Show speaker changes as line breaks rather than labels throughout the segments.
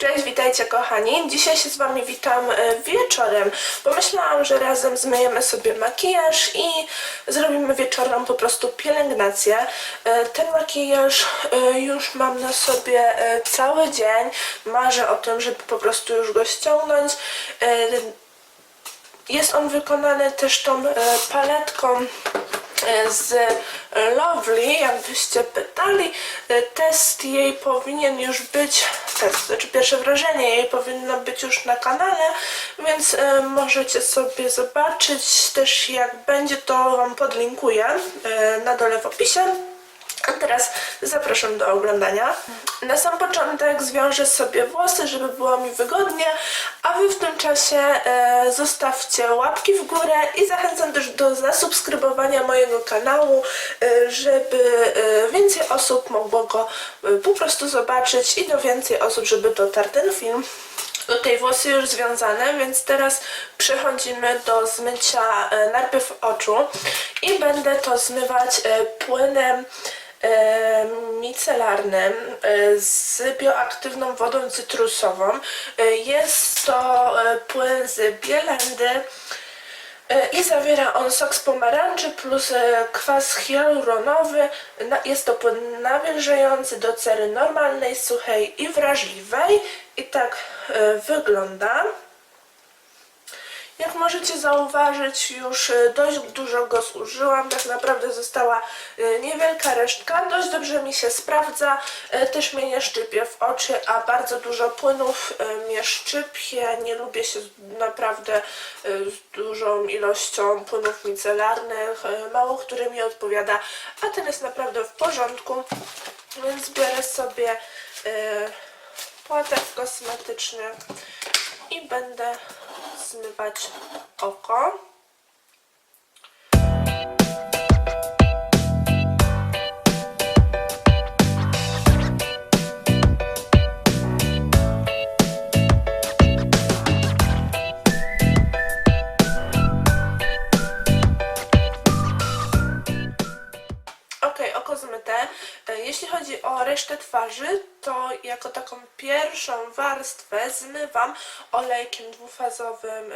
Cześć, witajcie kochani. Dzisiaj się z Wami witam e, wieczorem. Pomyślałam, że razem zmyjemy sobie makijaż i zrobimy wieczorem po prostu pielęgnację. E, Ten makijaż e, już mam na sobie cały dzień. Marzę o tym, żeby po prostu już go ściągnąć. Jest on wykonany też tą paletką z Lovely, jakbyście pytali. E, Test jej powinien już być, test, znaczy pierwsze wrażenie jej powinno być już na kanale, więc e, możecie sobie zobaczyć też jak będzie, to Wam podlinkuję e, na dole w opisie. A teraz zapraszam do oglądania. Na sam początek zwiążę sobie włosy, żeby było mi wygodnie, a Wy w tym czasie e, zostawcie łapki w górę i zachęcam też do zasubskrybowania mojego kanału, e, żeby e, więcej osób mogło go po prostu zobaczyć i do więcej osób, żeby dotarł ten film. Tutaj włosy już związane, więc teraz przechodzimy do zmycia najpierw oczu i będę to zmywać płynem micelarnym e, z bioaktywną wodą cytrusową. E, Jest to e, płyn z bielendy i zawiera on sok z pomarańczy plus kwas hialuronowy. Jest to płyn nawilżający do cery normalnej, suchej i wrażliwej. I tak wygląda. Jak możecie zauważyć, już e, dość dużo go zużyłam. Tak naprawdę została e, niewielka resztka. Dość dobrze mi się sprawdza. E, Też mnie nie szczypie w oczy, a bardzo dużo płynów mnie szczypie. Nie lubię się naprawdę z dużą ilością płynów micelarnych. Mało który mi odpowiada, a ten jest naprawdę w porządku. Więc biorę sobie płatek kosmetyczny i będę zmywać oko. Ok, oko zmyte. E, Jeśli chodzi o resztę twarzy, jako taką pierwszą warstwę zmywam olejkiem dwufazowym,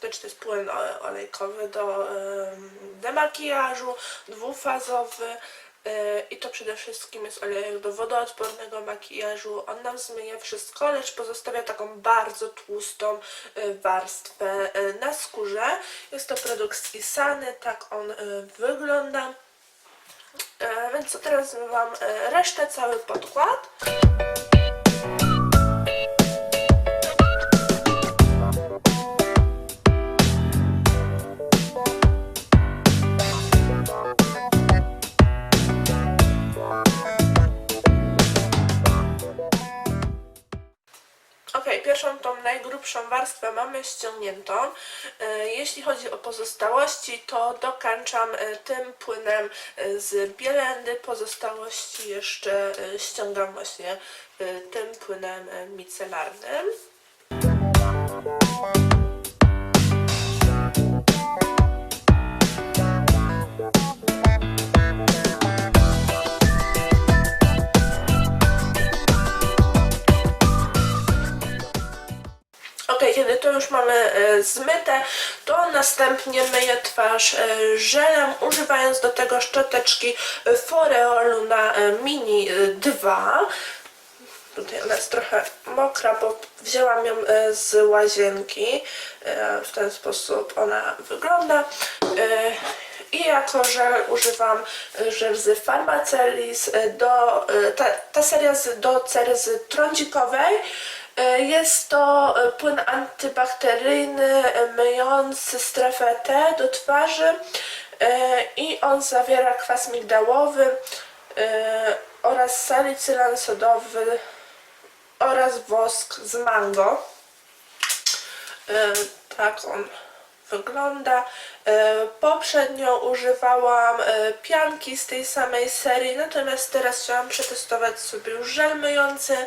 to czy to jest płyn olejkowy do em, demakijażu, dwufazowy. e, I to przede wszystkim jest olejek do wodoodpornego makijażu. On nam zmyje wszystko, lecz pozostawia taką bardzo tłustą e, warstwę e, na skórze. Jest to produkt z Isany, tak on wygląda. Więc teraz zmywam resztę, cały podkład. Warstwę mamy ściągniętą. E, Jeśli chodzi o pozostałości, to dokańczam e, tym płynem e, z bielendy. Pozostałości jeszcze ściągam właśnie tym płynem micelarnym. Zmyte, to następnie myję twarz e, żelem, używając do tego szczoteczki e, Foreolu na e, Mini e, 2. Tutaj ona jest trochę mokra, bo wzięłam ją e, z łazienki. E, W ten sposób ona wygląda. E, I jako żel używam e, żel z Pharmacelis e, do, e, ta, ta seria z, do cery trądzikowej. E, Jest to e, płyn antybakteryjny e, myjący strefę T do twarzy i on zawiera kwas migdałowy oraz salicylan sodowy oraz wosk z mango. Tak on wygląda. Poprzednio używałam pianki z tej samej serii, natomiast teraz chciałam przetestować sobie już żel myjący.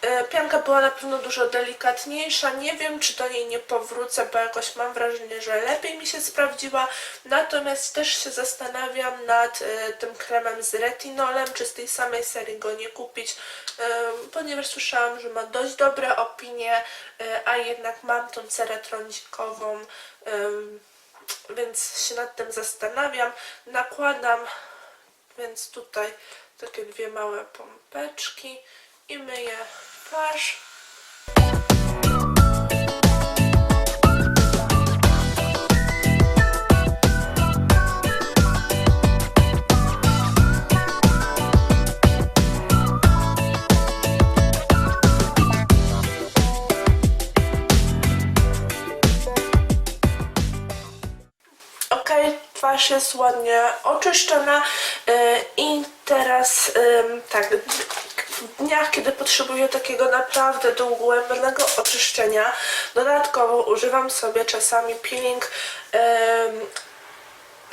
E, Pianka była na pewno dużo delikatniejsza. Nie wiem, czy do niej nie powrócę, bo jakoś mam wrażenie, że lepiej mi się sprawdziła. Natomiast też się zastanawiam nad e, tym kremem z retinolem, czy z tej samej serii go nie kupić, e, ponieważ słyszałam, że ma dość dobre opinie, a jednak mam tą cerę trądzikową. więc się nad tym zastanawiam. Nakładam więc tutaj takie dwie małe pompeczki i myję twarz. Twarz jest ładnie oczyszczona yy, i teraz tak, w dniach, kiedy potrzebuję takiego naprawdę dogłębnego oczyszczenia, dodatkowo używam sobie czasami peeling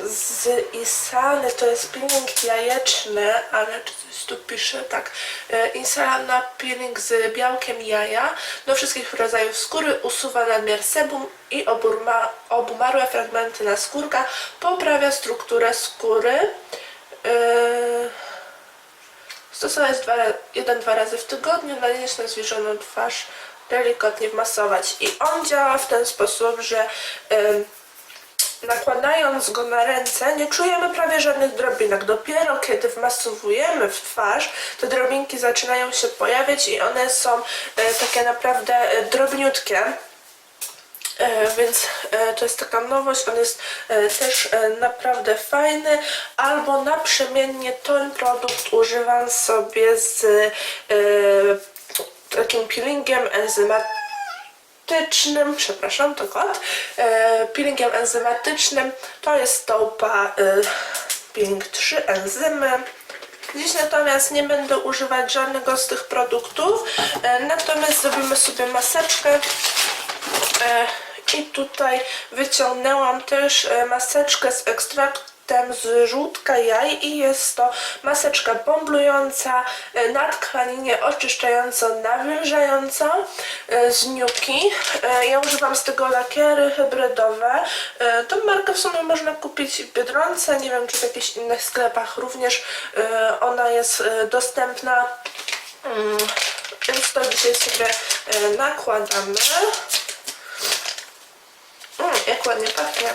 z Isany, to jest peeling jajeczny, ale czy coś tu pisze? Tak. E, Isana peeling z białkiem jaja do wszystkich rodzajów skóry, usuwa nadmiar sebum i oburma, obumarłe fragmenty naskórka, poprawia strukturę skóry. E, Stosować dwa, jeden, dwa razy w tygodniu, nanieść na zwierzoną twarz, delikatnie wmasować. I on działa w ten sposób, że nakładając go na ręce nie czujemy prawie żadnych drobinek. Dopiero kiedy wmasowujemy w twarz, te drobinki zaczynają się pojawiać i one są e, takie naprawdę e, drobniutkie. E, więc e, to jest taka nowość, on jest e, też naprawdę fajny, albo naprzemiennie ten produkt używam sobie z takim peelingiem enzymatycznym, przepraszam, to kot, e, peelingiem enzymatycznym, to jest stołpa e, peeling 3 enzymy. Dziś natomiast nie będę używać żadnego z tych produktów, natomiast zrobimy sobie maseczkę. I tutaj wyciągnęłam też e, maseczkę z ekstraktem z żółtka jaj i jest to maseczka bomblująca, e, nadtklaninie oczyszczająco-nawilżająca e, z Nuki. E, Ja używam z tego lakiery hybrydowe. Tą markę w sumie można kupić w Biedronce, nie wiem czy w jakichś innych sklepach również ona jest dostępna. Mm, Więc to dzisiaj sobie nakładamy. Jak ładnie pachnie.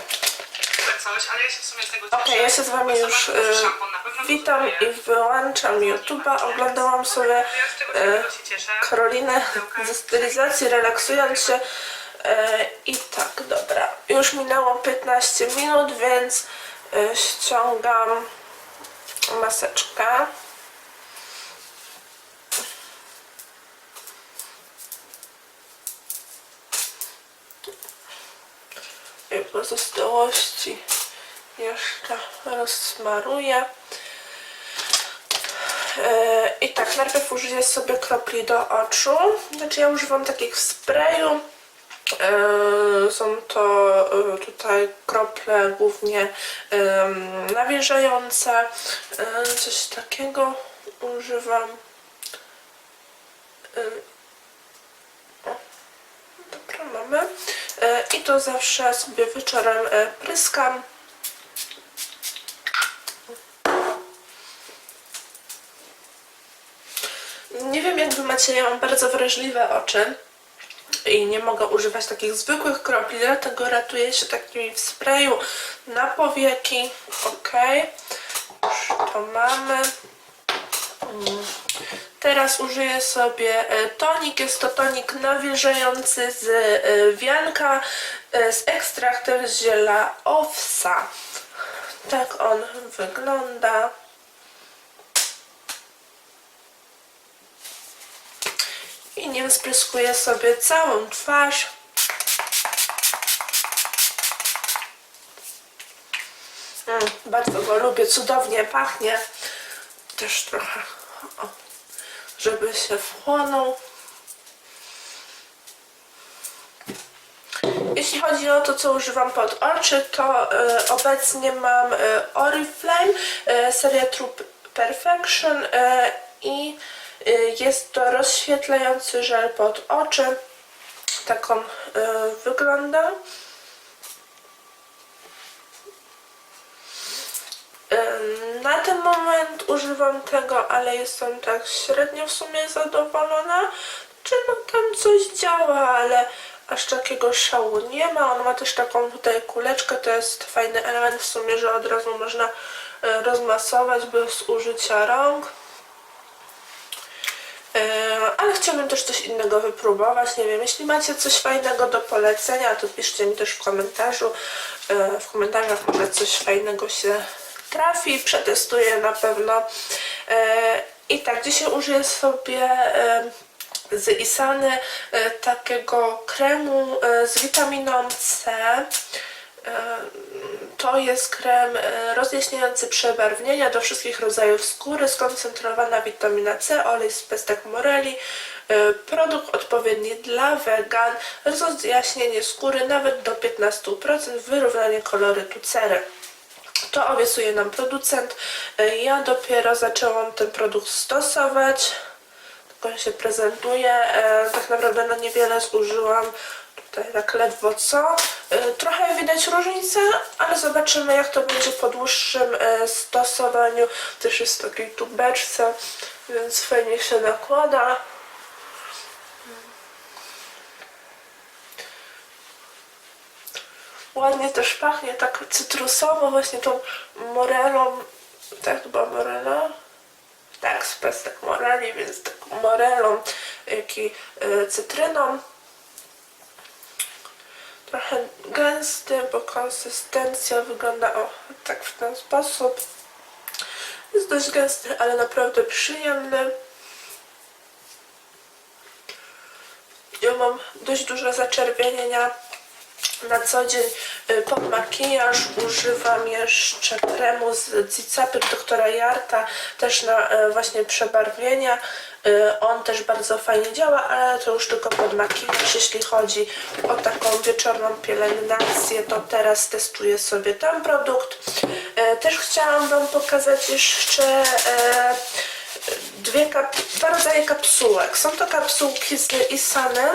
tak ale ja się w sumie z tego cieszę.
Okej, ja się z wami już e,
szampon na pewno
witam
kosztuje.
i wyłączam YouTube'a. Oglądałam sobie
Ja z tego
e,
tylko się cieszę.
Karolinę ze stylizacji, relaksując się. E, I tak, dobra. Już minęło 15 minut, więc e, ściągam maseczkę. Pozostałości jeszcze rozsmaruję. E, I tak, najpierw użyję sobie kropli do oczu. Znaczy ja używam takich w sprayu. E, Są to e, tutaj krople głównie nawilżające. Coś takiego używam. E, o, Dobra, mamy. E, I to zawsze sobie wieczorem e, pryskam. Nie wiem jak wy macie, ja mam bardzo wrażliwe oczy i nie mogę używać takich zwykłych kropli, dlatego ratuję się takimi w sprayu na powieki. Ok, już to mamy. Mm. Teraz użyję sobie e, tonik. Jest to tonik nawilżający z e, wianka e, z ekstraktem z ziela owsa. Tak on wygląda. I nim spryskuję sobie całą twarz. Mm, bardzo go lubię, cudownie pachnie. Też trochę, o, żeby się wchłonął. Jeśli chodzi o to, co używam pod oczy, to e, obecnie mam e, Oriflame, e, seria True Perfection i Y, Jest to rozświetlający żel pod oczy. Taką y, wygląda. Na ten moment używam tego, ale jestem tak średnio w sumie zadowolona. Czy no tam coś działa, ale aż takiego szału nie ma. On ma też taką tutaj kuleczkę, to jest fajny element w sumie, że od razu można e, rozmasować bez użycia rąk. E, Ale chciałabym też coś innego wypróbować. Nie wiem, jeśli macie coś fajnego do polecenia, to piszcie mi też w komentarzu. E, W komentarzach może coś fajnego się trafi. Przetestuję na pewno. E, I tak, dzisiaj użyję sobie e, z Isany e, takiego kremu z witaminą C. To jest krem rozjaśniający przebarwnienia do wszystkich rodzajów skóry, skoncentrowana witamina C, olej z pestek moreli, produkt odpowiedni dla wegan, rozjaśnienie skóry nawet do 15%, wyrównanie kolorytu cery. To obiecuje nam producent. E, Ja dopiero zaczęłam ten produkt stosować. Tak on się prezentuje. E, tak naprawdę no niewiele zużyłam. Tutaj tak ledwo co. E, trochę widać różnicę, ale zobaczymy jak to będzie po dłuższym stosowaniu. Też jest w takiej tubeczce, więc fajnie się nakłada. Ładnie też pachnie, tak cytrusowo, właśnie tą morelą. Tak, była morela? Tak, z pestek moreli, więc taką morelą, jak i y, cytryną. Trochę gęsty, bo konsystencja wygląda o, tak w ten sposób. Jest dość gęsty, ale naprawdę przyjemny. Ja mam dość duże zaczerwienienia na co dzień y, pod makijaż używam jeszcze kremu z Cicapy doktora Jarta, też na y, właśnie przebarwienia. Y, On też bardzo fajnie działa, ale to już tylko pod makijaż. Jeśli chodzi o taką wieczorną pielęgnację, to teraz testuję sobie ten produkt. Też chciałam Wam pokazać jeszcze dwie dwa rodzaje kapsułek. Są to kapsułki z Isany.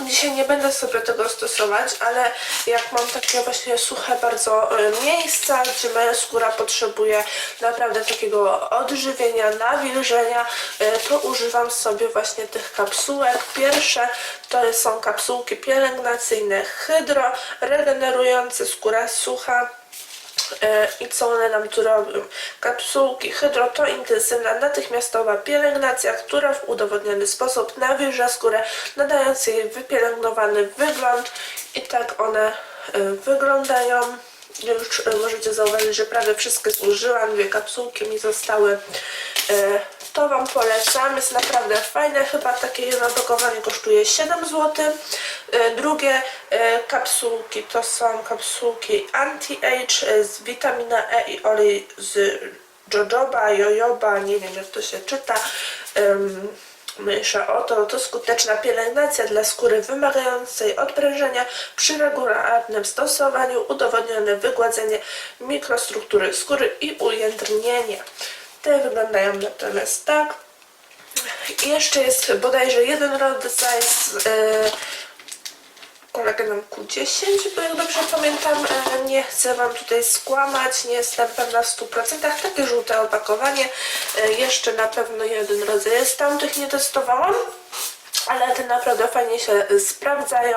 Dzisiaj nie będę sobie tego stosować, ale jak mam takie właśnie suche bardzo e, miejsca, gdzie moja skóra potrzebuje naprawdę takiego odżywienia, nawilżenia, e, to używam sobie właśnie tych kapsułek. Pierwsze to są kapsułki pielęgnacyjne hydro, regenerujące skóra sucha. E, I co one nam tu robią? Kapsułki hydro to intensywna, natychmiastowa pielęgnacja, która w udowodniony sposób nawilża skórę, nadając jej wypielęgnowany wygląd. I tak one e, wyglądają. Już e, możecie zauważyć, że prawie wszystkie zużyłam, dwie kapsułki mi zostały. To Wam polecam, jest naprawdę fajne, chyba takie jedno opakowanie kosztuje 7 zł. E, Drugie e, kapsułki to są kapsułki Anti-Age z witamina E i olej z jojoba, jojoba, nie wiem jak to się czyta. Em, Mniejsza o to, to skuteczna pielęgnacja dla skóry wymagającej odprężenia przy regularnym stosowaniu, udowodnione wygładzenie mikrostruktury skóry i ujędrnienie. Te wyglądają natomiast tak. Jeszcze jest bodajże jeden rodzaj z e, kolagenem Q10, bo jak dobrze pamiętam, e, nie chcę Wam tutaj skłamać, nie jestem pewna w 100%. Takie żółte opakowanie, e, jeszcze na pewno jeden rodzaj jest, tamtych nie testowałam, ale te naprawdę fajnie się e, sprawdzają.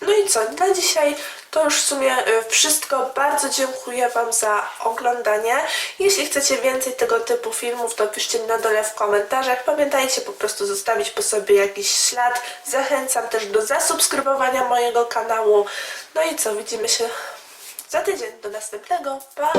No i co, na dzisiaj to już w sumie e, wszystko. Bardzo dziękuję Wam za oglądanie. Jeśli chcecie więcej tego typu filmów, to piszcie na dole w komentarzach. Pamiętajcie po prostu zostawić po sobie jakiś ślad. Zachęcam też do zasubskrybowania mojego kanału. No i co, widzimy się za tydzień. Do następnego. Pa!